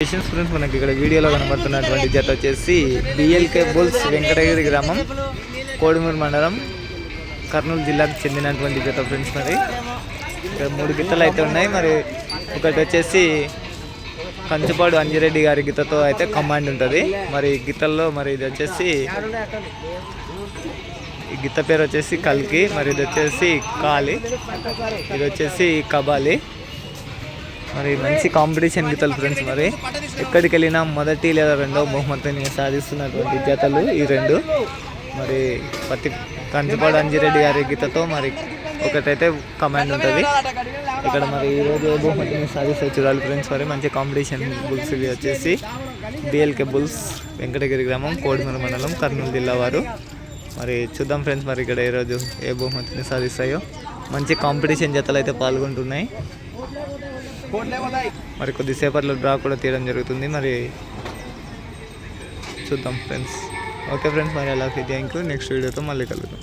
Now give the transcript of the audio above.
Patience friends మనకి ఇక్కడ వీడియోలో కనబడుతున్నటువంటి జత వచ్చేసి బిఎల్కే బుల్స్ వెంకటగిరి గ్రామం కోడుమూరు మండలం కర్నూలు జిల్లాకు చెందినటువంటి జత ఫ్రెండ్స్ మరి. ఇక్కడ మూడు గిత్తలు అయితే ఉన్నాయి. మరి ఒకటి వచ్చేసి కంచుపాడు అంజిరెడ్డి గారి గీతతో అయితే కమాండ్ ఉంటుంది. మరి ఈ గీతల్లో మరి ఇది వచ్చేసి ఈ గిత్త పేరు వచ్చేసి కల్కి మరి ఇది వచ్చేసి కాలి ఇది వచ్చేసి కబాలి. మరి మంచి కాంపిటీషన్ గీతలు ఫ్రెండ్స్ మరి. ఎక్కడికి వెళ్ళినా మొదటి లేదా రెండో బహుమతిని సాధిస్తున్నటువంటి గీతలు ఈ రెండు. మరి పత్తి కంచిపాడు అంజిరెడ్డి గారి గీతతో మరి ఒకటైతే కమాండ్ ఉంటుంది. ఇక్కడ మరి ఈరోజు బహుమతిని సాధిస్తే చూడాలి ఫ్రెండ్స్ మరి. మంచి కాంపిటీషన్ బుల్స్ ఇవి వచ్చేసి డిఎల్కే బుల్స్ వెంకటగిరి గ్రామం కోడిమూరు మండలం కర్నూలు జిల్లా వారు. మరి చూద్దాం ఫ్రెండ్స్ మరి ఇక్కడ ఈరోజు ఏ బహుమతిని సాధిస్తాయో. మంచి కాంపిటీషన్ జతలు అయితే పాల్గొంటున్నాయి. మరి కొద్దిసేపట్లో డ్రా కూడా తీయడం జరుగుతుంది. మరి చూద్దాం ఫ్రెండ్స్ ఓకే ఫ్రెండ్స్ మరి అలాగే థ్యాంక్ యూ నెక్స్ట్ వీడియోతో మళ్ళీ కలుగుతాం